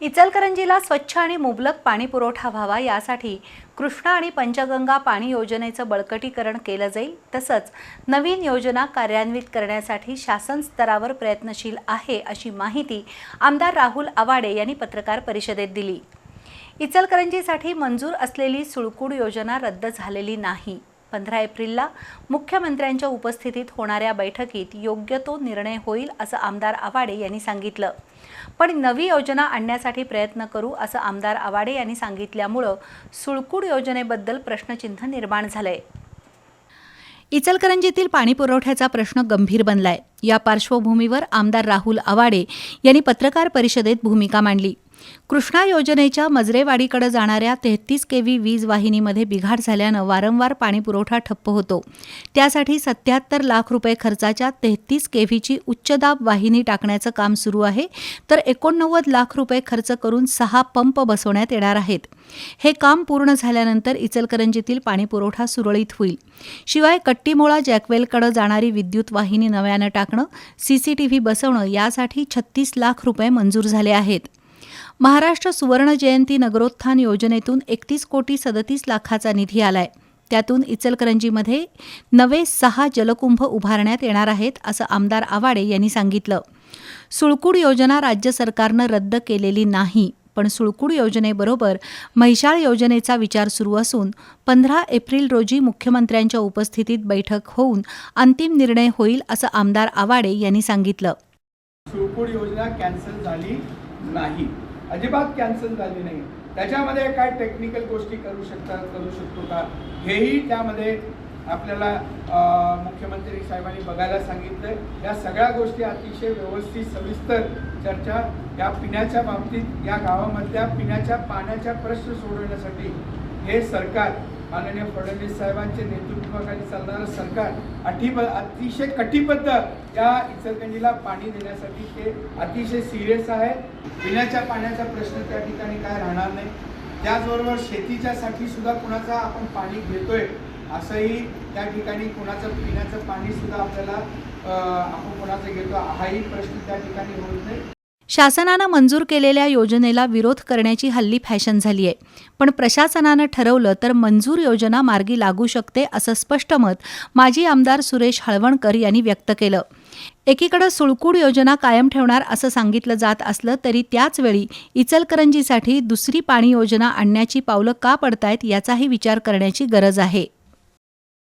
इचलकरंजीला स्वच्छ आणि मुबलक पाणी पुरवठा व्हावा यासाठी कृष्णा आणि पंचगंगा पाणी योजनेचं बळकटीकरण केलं जाईल. तसंच नवीन योजना कार्यान्वित करण्यासाठी शासन स्तरावर प्रयत्नशील आहे अशी माहिती आमदार राहुल आवाडे यांनी पत्रकार परिषदेत दिली. इचलकरंजीसाठी मंजूर असलेली सुळकूड योजना रद्द झालेली नाही. पंधरा एप्रिलला मुख्यमंत्र्यांच्या उपस्थितीत होणाऱ्या बैठकीत योग्य तो निर्णय होईल असं आमदार आवाडे यांनी सांगितलं. पण नवी योजना आणण्यासाठी प्रयत्न करू असं आमदार आवाडे यांनी सांगितल्यामुळं सुळकूड योजनेबद्दल प्रश्नचिन्ह निर्माण झालंय. इचलकरंजीतील पाणी पुरवठ्याचा प्रश्न गंभीर बनलाय. या पार्श्वभूमीवर आमदार राहुल आवाडे यांनी पत्रकार परिषदेत भूमिका मांडली. कृष्णा योजनेच्या मजरेवाडीकडे जाणाऱ्या तेहतीस के व्ही वीज वाहिनीमध्ये बिघाड झाल्यानं वारंवार पाणीपुरवठा ठप्प होतो. त्यासाठी सत्याहत्तर लाख रुपये खर्चाच्या तेहतीस के व्हीची उच्चदाब वाहिनी टाकण्याचं काम सुरू आहे. तर एकोणनव्वद लाख रुपये खर्च करून सहा पंप बसवण्यात येणार आहेत. हे काम पूर्ण झाल्यानंतर इचलकरंजीतील पाणीपुरवठा सुरळीत होईल. शिवाय कट्टीमोळा जॅकवेलकडे जाणारी विद्युत वाहिनी नव्यानं टाकणं सीसीटीव्ही बसवणं यासाठी छत्तीस लाख रुपये मंजूर झाले आहेत. महाराष्ट्र सुवर्ण जयंती नगरोत्थान योजनेतून एकतीस कोटी सदतीस लाखाचा निधी आलाय. त्यातून इचलकरंजीमध्ये नवे सहा जलकुंभ उभारण्यात येणार आहेत असं आमदार आवाडे यांनी सांगितलं. सुळकूड योजना राज्य सरकारनं रद्द केलेली नाही पण सुळकूड योजनेबरोबर म्हैशाळ योजनेचा विचार सुरू असून पंधरा एप्रिल रोजी मुख्यमंत्र्यांच्या उपस्थितीत बैठक होऊन अंतिम निर्णय होईल असं आमदार आवाडे यांनी सांगितलं. सुळकूड योजना कॅन्सल झाली नाही. अजिबात कॅन्सल झाली नाही. त्याच्यामध्ये काय टेक्निकल गोष्टी करू शकतात करू शकतो का? हेही त्यामध्ये आपल्याला मुख्यमंत्री साहेबांनी बघायला सांगितलं या सगळ्या गोष्टी अतिशय व्यवस्थित सविस्तर चर्चा या पिण्याच्या बाबतीत या गावामधल्या पिण्याच्या पाण्याच्या प्रश्न सोडवण्यासाठी हे सरकार माननीय फडणवीस साहेबांच्या नेतृत्वाखाली चालणारं सरकार अटिब अतिशय कटिबद्ध या इचलकंजीला पाणी देण्यासाठी ते अतिशय सिरियस आहे. पिण्याच्या पाण्याचा प्रश्न त्या ठिकाणी काय राहणार नाही. त्याचबरोबर शेतीच्यासाठी सुद्धा कुणाचा आपण पाणी घेतोय असंही त्या ठिकाणी कुणाचं पिण्याचं पाणीसुद्धा आपल्याला आपण कोणाचं घेतो हाही प्रश्न त्या ठिकाणी होत नाही. शासनानं मंजूर केलेल्या योजनेला विरोध करण्याची हल्ली फॅशन झाली आहे. पण प्रशासनानं ठरवलं तर मंजूर योजना मार्गी लागू शकते असं स्पष्ट मत माजी आमदार सुरेश हळवणकर यांनी व्यक्त केलं. एकीकडे सुळकूड योजना कायम ठेवणार असं सांगितलं जात असलं तरी त्याचवेळी इचलकरंजीसाठी दुसरी पाणी योजना आणण्याची पावलं का पडतायत याचाही विचार करण्याची गरज आहे.